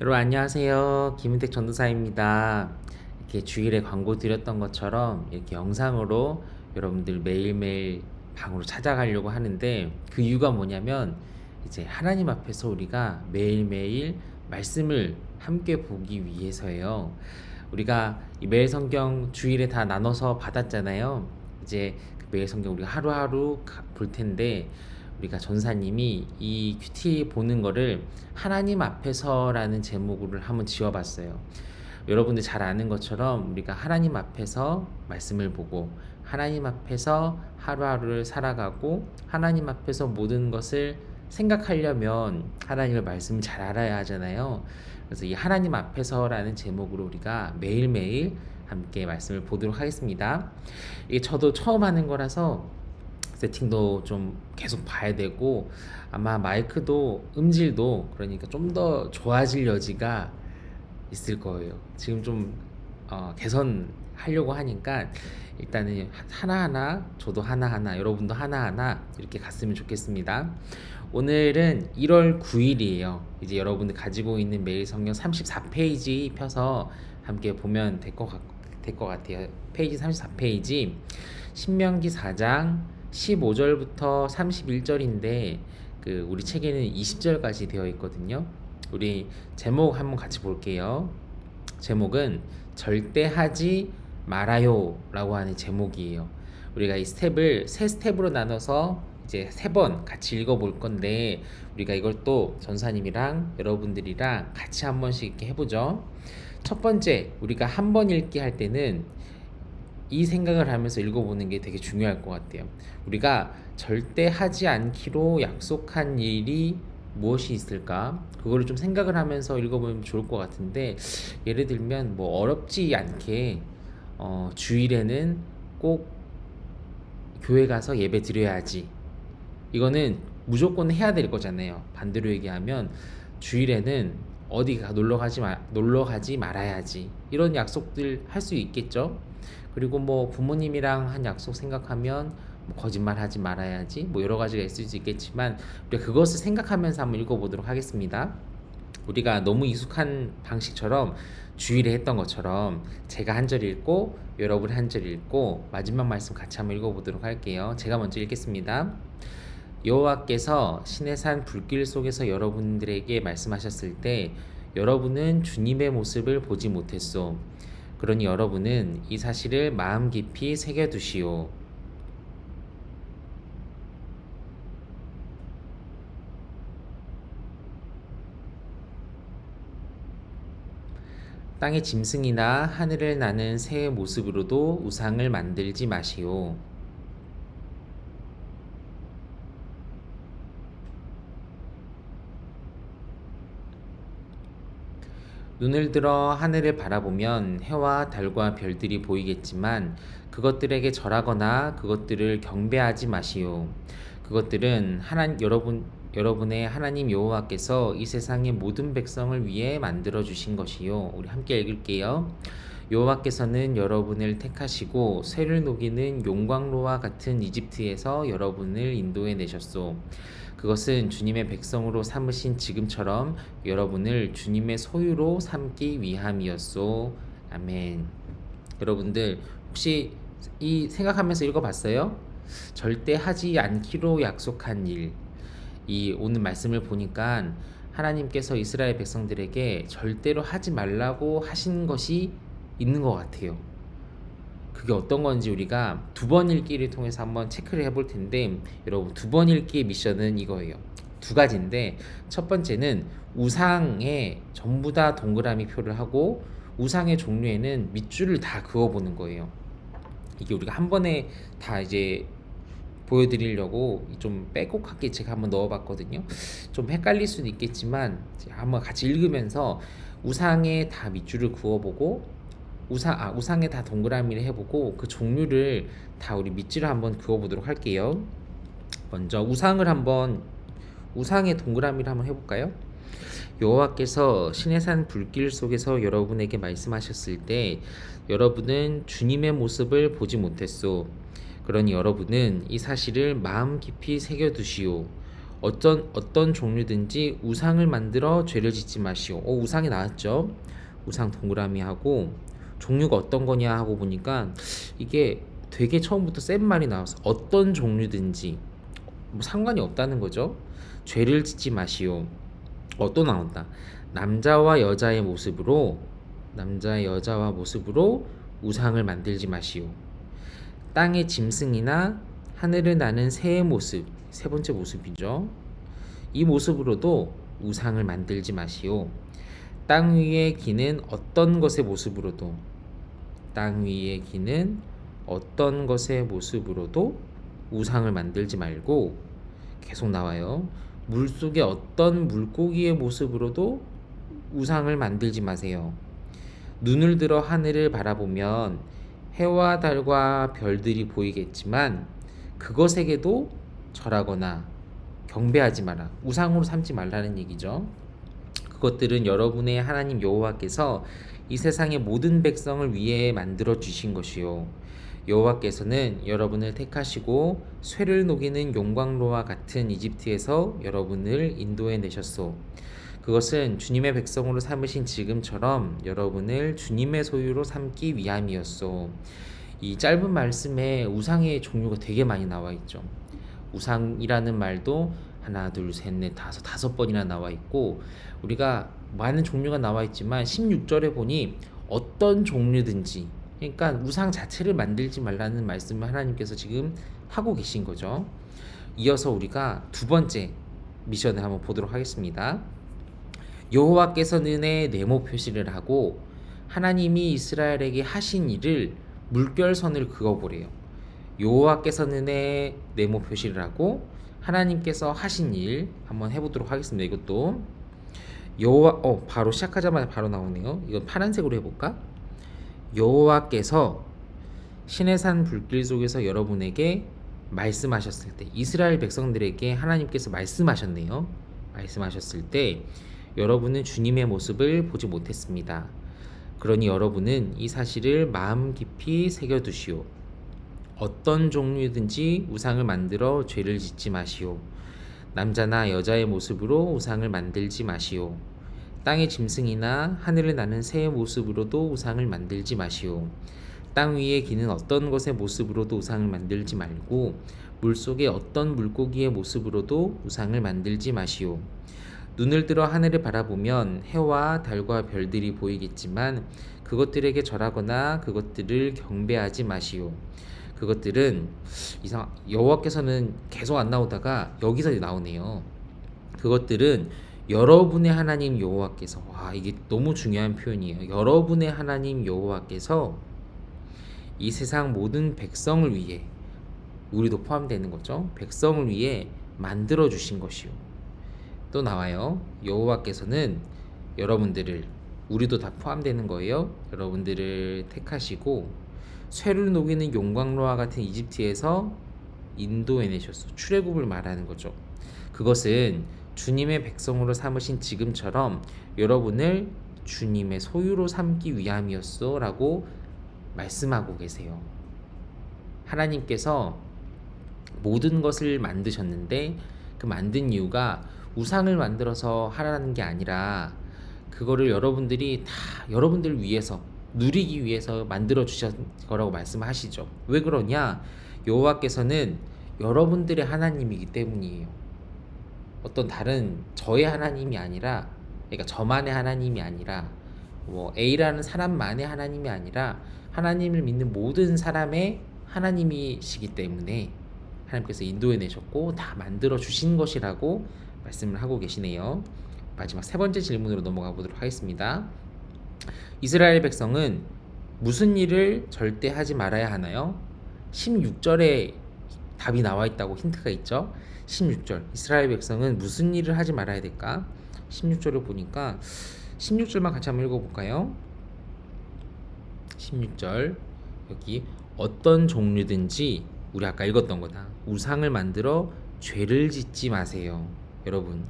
여러분 안녕하세요. 김은택 전도사입니다. 이렇게 주일에 광고 드렸던 것처럼 이렇게 영상으로 여러분들 매일매일 방으로 찾아가려고 하는데 그 이유가 뭐냐면 이제 하나님 앞에서 우리가 매일매일 말씀을 함께 보기 위해서예요. 우리가 이 매일 성경 주일에 다 나눠서 받았잖아요. 이제 그 매일 성경 우리가 하루하루 가- 볼 텐데 우리가 전사님이 이 큐티 보는 거를 하나님 앞에서라는 제목으로 한번 지어봤어요. 여러분들 잘 아는 것처럼 우리가 하나님 앞에서 말씀을 보고 하나님 앞에서 하루하루를 살아가고 하나님 앞에서 모든 것을 생각하려면 하나님의 말씀을 잘 알아야 하잖아요. 그래서 이 하나님 앞에서라는 제목으로 우리가 매일매일 함께 말씀을 보도록 하겠습니다. 이게 저도 처음 하는 거라서 세팅도 좀 계속 봐야 되고 아마 마이크도 음질도 그러니까 좀 더 좋아질 여지가 있을 거예요. 지금 좀 어, 개선하려고 하니까 일단은 하나하나 저도 하나하나 여러분도 하나하나 이렇게 갔으면 좋겠습니다. 오늘은 1월 9일이에요. 이제 여러분들 가지고 있는 매일 성경 34페이지 펴서 함께 보면 될것 될것 같아요. 페이지 34페이지 신명기 4장 15절부터 31절인데 그 우리 책에는 20절까지 되어 있거든요. 우리 제목 한번 같이 볼게요. 제목은 절대 하지 말아요라고 하는 제목이에요. 우리가 이 스텝을 세 스텝으로 나눠서 이제 세 번 같이 읽어 볼 건데 우리가 이걸 또 전사님이랑 여러분들이랑 같이 한 번씩 이렇게 해 보죠. 첫 번째 우리가 한 번 읽기 할 때는 이 생각을 하면서 읽어보는 게 되게 중요할 것 같아요. 우리가 절대 하지 않기로 약속한 일이 무엇이 있을까? 그거를 좀 생각을 하면서 읽어보면 좋을 것 같은데 예를 들면 뭐 어렵지 않게 어, 주일에는 꼭 교회 가서 예배 드려야지. 이거는 무조건 해야 될 거잖아요. 반대로 얘기하면 주일에는 어디 가 놀러 가지 마, 놀러 가지 말아야지. 이런 약속들 할 수 있겠죠. 그리고 뭐 부모님이랑 한 약속 생각하면 뭐 거짓말 하지 말아야지. 뭐 여러 가지가 있을 수 있겠지만 우리가 그것을 생각하면서 한번 읽어보도록 하겠습니다. 우리가 너무 익숙한 방식처럼 주일에 했던 것처럼 제가 한 절 읽고 여러분이 한절 읽고 마지막 말씀 같이 한번 읽어보도록 할게요. 제가 먼저 읽겠습니다. 여호와께서 시내산 불길 속에서 여러분들에게 말씀하셨을 때 여러분은 주님의 모습을 보지 못했소. 그러니 여러분은 이 사실을 마음 깊이 새겨두시오. 땅의 짐승이나 하늘을 나는 새의 모습으로도 우상을 만들지 마시오. 눈을 들어 하늘을 바라보면 해와 달과 별들이 보이겠지만 그것들에게 절하거나 그것들을 경배하지 마시오. 그것들은 하나 여러분 여러분의 하나님 여호와께서 이 세상의 모든 백성을 위해 만들어 주신 것이요. 우리 함께 읽을게요. 여호와께서는 여러분을 택하시고 쇠를 녹이는 용광로와 같은 이집트에서 여러분을 인도해 내셨소. 그것은 주님의 백성으로 삼으신 지금처럼 여러분을 주님의 소유로 삼기 위함이었소. 아멘. 여러분들 혹시 이 생각하면서 읽어봤어요? 절대 하지 않기로 약속한 일. 이 오늘 말씀을 보니까 하나님께서 이스라엘 백성들에게 절대로 하지 말라고 하신 것이 있는 것 같아요. 그게 어떤 건지 우리가 두 번 읽기를 통해서 한번 체크를 해볼 텐데 여러분 두 번 읽기의 미션은 이거예요. 두 가지인데 첫 번째는 우상에 전부 다 동그라미 표를 하고 우상의 종류에는 밑줄을 다 그어보는 거예요. 이게 우리가 한 번에 다 이제 보여드리려고 좀 빼곡하게 제가 한번 넣어봤거든요. 좀 헷갈릴 수는 있겠지만 한번 같이 읽으면서 우상에 다 밑줄을 그어보고 우상 아 우상에 다 동그라미를 해보고 그 종류를 다 우리 밑줄을 한번 그어보도록 할게요. 먼저 우상을 한번 우상의 동그라미를 한번 해볼까요? 여호와께서 시내산 불길 속에서 여러분에게 말씀하셨을 때 여러분은 주님의 모습을 보지 못했소. 그러니 여러분은 이 사실을 마음 깊이 새겨두시오. 어떤 어떤 종류든지 우상을 만들어 죄를 짓지 마시오. 어, 우상이 나왔죠. 우상 동그라미 하고 종류가 어떤 거냐 하고 보니까 이게 되게 처음부터 센 말이 나와서 어떤 종류든지 뭐 상관이 없다는 거죠. 죄를 짓지 마시오. 어, 또 나온다. 남자와 여자의 모습으로 남자 여자와 모습으로 우상을 만들지 마시오. 땅의 짐승이나 하늘을 나는 새의 모습 세 번째 모습이죠. 이 모습으로도 우상을 만들지 마시오. 땅 위에 기는 어떤 것의 모습으로도 땅 위에 기는 어떤 것의 모습으로도 우상을 만들지 말고 계속 나와요. 물 속의 어떤 물고기의 모습으로도 우상을 만들지 마세요. 눈을 들어 하늘을 바라보면 해와 달과 별들이 보이겠지만 그것에게도 절하거나 경배하지 마라. 우상으로 삼지 말라는 얘기죠. 그것들은 여러분의 하나님 여호와께서 이 세상의 모든 백성을 위해 만들어 주신 것이요. 여호와께서는 여러분을 택하시고 쇠를 녹이는 용광로와 같은 이집트에서 여러분을 인도해 내셨소. 그것은 주님의 백성으로 삼으신 지금처럼 여러분을 주님의 소유로 삼기 위함이었소. 이 짧은 말씀에 우상의 종류가 되게 많이 나와 있죠. 우상이라는 말도 하나, 둘, 셋, 넷, 다섯, 다섯 번이나 나와 있고 우리가 많은 종류가 나와 있지만 16절에 보니 어떤 종류든지 그러니까 우상 자체를 만들지 말라는 말씀을 하나님께서 지금 하고 계신 거죠. 이어서 우리가 두 번째 미션을 한번 보도록 하겠습니다. 여호와께서 는의 네모 표시를 하고 하나님이 이스라엘에게 하신 일을 물결선을 그어보래요. 여호와께서 는의 네모 표시를 하고 하나님께서 하신 일 한번 해보도록 하겠습니다. 이것도 여호와 어 바로 시작하자마자 바로 나오네요. 이건 파란색으로 해볼까? 여호와께서 시내산 불길 속에서 여러분에게 말씀하셨을 때 이스라엘 백성들에게 하나님께서 말씀하셨네요. 말씀하셨을 때 여러분은 주님의 모습을 보지 못했습니다. 그러니 여러분은 이 사실을 마음 깊이 새겨두시오. 어떤 종류든지 우상을 만들어 죄를 짓지 마시오. 남자나 여자의 모습으로 우상을 만들지 마시오. 땅의 짐승이나 하늘을 나는 새의 모습으로도 우상을 만들지 마시오. 땅 위에 기는 어떤 것의 모습으로도 우상을 만들지 말고 물 속의 어떤 물고기의 모습으로도 우상을 만들지 마시오. 눈을 들어 하늘을 바라보면 해와 달과 별들이 보이겠지만 그것들에게 절하거나 그것들을 경배하지 마시오. 그것들은 이상 여호와께서는 계속 안 나오다가 여기서 나오네요. 그것들은 여러분의 하나님 여호와께서 와 이게 너무 중요한 표현이에요. 여러분의 하나님 여호와께서 이 세상 모든 백성을 위해 우리도 포함되는 거죠. 백성을 위해 만들어 주신 것이요. 또 나와요. 여호와께서는 여러분들을 우리도 다 포함되는 거예요. 여러분들을 택하시고 쇠를 녹이는 용광로와 같은 이집트에서 인도해 내셨어. 출애굽을 말하는 거죠. 그것은 주님의 백성으로 삼으신 지금처럼 여러분을 주님의 소유로 삼기 위함이었어라고 말씀하고 계세요. 하나님께서 모든 것을 만드셨는데 그 만든 이유가 우상을 만들어서 하라는 게 아니라 그거를 여러분들이 다 여러분들 위해서 누리기 위해서 만들어 주신 거라고 말씀하시죠. 왜 그러냐? 여호와께서는 여러분들의 하나님이기 때문이에요. 어떤 다른 저의 하나님이 아니라 그러니까 저만의 하나님이 아니라 뭐 A라는 사람만의 하나님이 아니라 하나님을 믿는 모든 사람의 하나님이시기 때문에 하나님께서 인도해 내셨고 다 만들어 주신 것이라고 말씀을 하고 계시네요. 마지막 세 번째 질문으로 넘어가 보도록 하겠습니다. 이스라엘 백성은 무슨 일을 절대 하지 말아야 하나요? 16절에 답이 나와 있다고 힌트가 있죠. 16절 이스라엘 백성은 무슨 일을 하지 말아야 될까? 16절을 보니까 16절만 같이 한번 읽어 볼까요? 16절 여기 어떤 종류든지 우리 아까 읽었던 거다. 우상을 만들어 죄를 짓지 마세요. 여러분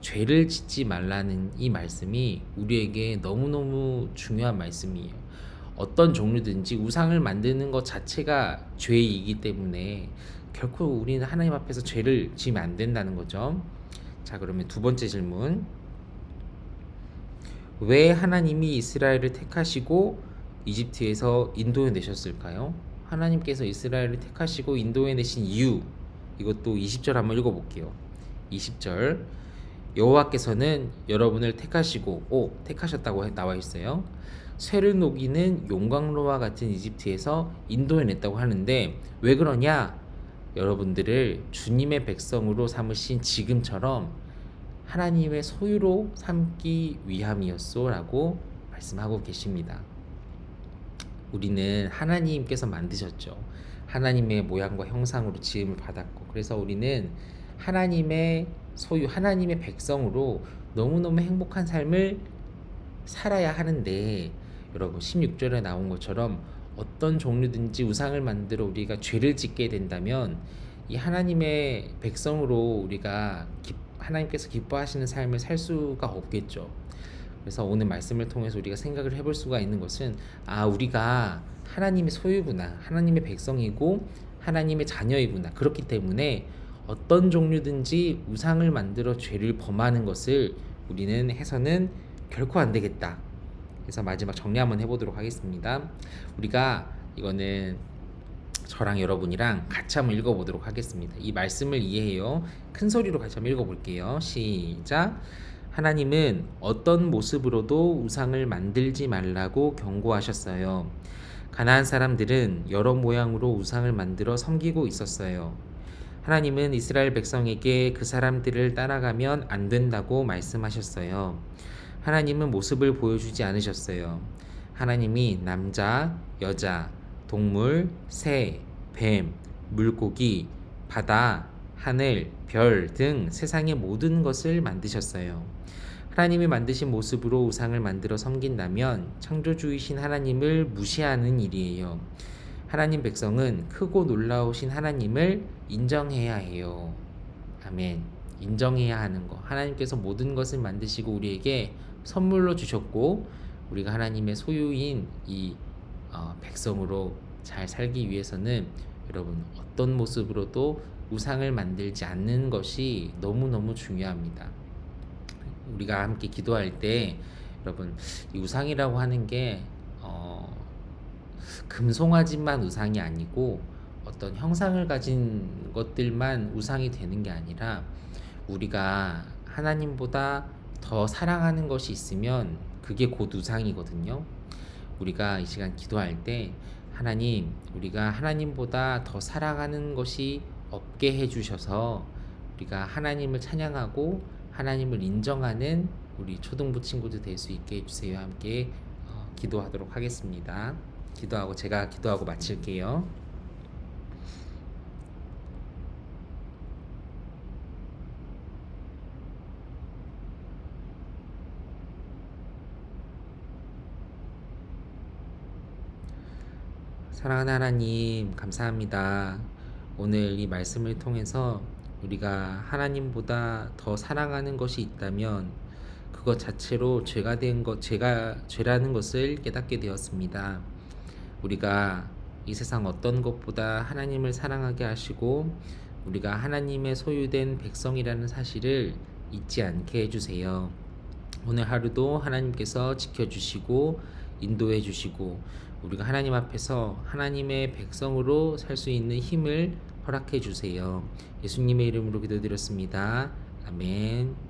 죄를 짓지 말라는 이 말씀이 우리에게 너무너무 중요한 말씀이에요. 어떤 종류든지 우상을 만드는 것 자체가 죄이기 때문에 결코 우리는 하나님 앞에서 죄를 지으면 안 된다는 거죠. 자, 그러면 두 번째 질문. 왜 하나님이 이스라엘을 택하시고 이집트에서 인도해 내셨을까요? 하나님께서 이스라엘을 택하시고 인도해 내신 이유 이것도 20절 한번 읽어 볼게요. 20절 여호와께서는 여러분을 택하시고 오 택하셨다고 해- 나와 있어요. 녹이는 용광로와 같은 이집트에서 인도해 냈다고 하는데 왜 그러냐? 여러분들을 주님의 백성으로 삼으신 지금처럼 하나님의 소유로 삼기 위함이었소라고 말씀하고 계십니다. 우리는 하나님께서 만드셨죠. 하나님의 모양과 형상으로 지음을 받았고 그래서 우리는 하나님의 소유, 하나님의 백성으로 너무너무 행복한 삶을 살아야 하는데 여러분 16절에 나온 것처럼 어떤 종류든지 우상을 만들어 우리가 죄를 짓게 된다면 이 하나님의 백성으로 우리가 기, 하나님께서 기뻐하시는 삶을 살 수가 없겠죠. 그래서 오늘 말씀을 통해서 우리가 생각을 해볼 수가 있는 것은 아 우리가 하나님의 소유구나 하나님의 백성이고 하나님의 자녀이구나 그렇기 때문에 어떤 종류든지 우상을 만들어 죄를 범하는 것을 우리는 해서는 결코 안 되겠다. 그래서 마지막 정리 한번 해보도록 하겠습니다. 우리가 이거는 저랑 여러분이랑 같이 한번 읽어보도록 하겠습니다. 이 말씀을 이해해요. 큰 소리로 같이 한번 읽어볼게요. 시작. 하나님은 어떤 모습으로도 우상을 만들지 말라고 경고하셨어요. 가나안 사람들은 여러 모양으로 우상을 만들어 섬기고 있었어요. 하나님은 이스라엘 백성에게 그 사람들을 따라가면 안 된다고 말씀하셨어요. 하나님은 모습을 보여주지 않으셨어요. 하나님이 남자, 여자, 동물, 새, 뱀, 물고기, 바다, 하늘, 별 등 세상의 모든 것을 만드셨어요. 하나님이 만드신 모습으로 우상을 만들어 섬긴다면 창조주이신 하나님을 무시하는 일이에요. 하나님 백성은 크고 놀라우신 하나님을 인정해야 해요. 아멘. 인정해야 하는 거. 하나님께서 모든 것을 만드시고 우리에게 선물로 주셨고 우리가 하나님의 소유인 이 어, 백성으로 잘 살기 위해서는 여러분 어떤 모습으로도 우상을 만들지 않는 것이 너무너무 중요합니다. 우리가 함께 기도할 때 여러분 이 우상이라고 하는 게 어, 금송아지만 우상이 아니고 어떤 형상을 가진 것들만 우상이 되는 게 아니라 우리가 하나님보다 더 사랑하는 것이 있으면 그게 곧 우상이거든요. 우리가 이 시간 기도할 때 하나님, 우리가 하나님보다 더 사랑하는 것이 없게 해주셔서 우리가 하나님을 찬양하고 하나님을 인정하는 우리 초등부 친구들 될 수 있게 해주세요. 함께 어, 기도하도록 하겠습니다. 기도하고 제가 기도하고 마칠게요. 사랑하는 하나님, 감사합니다. 오늘 이 말씀을 통해서 우리가 하나님보다 더 사랑하는 것이 있다면 그것 자체로 죄가 된 것, 죄가 죄라는 것을 깨닫게 되었습니다. 우리가 이 세상 어떤 것보다 하나님을 사랑하게 하시고 우리가 하나님의 소유된 백성이라는 사실을 잊지 않게 해주세요. 오늘 하루도 하나님께서 지켜주시고 인도해 주시고 우리가 하나님 앞에서 하나님의 백성으로 살 수 있는 힘을 허락해 주세요. 예수님의 이름으로 기도드렸습니다. 아멘.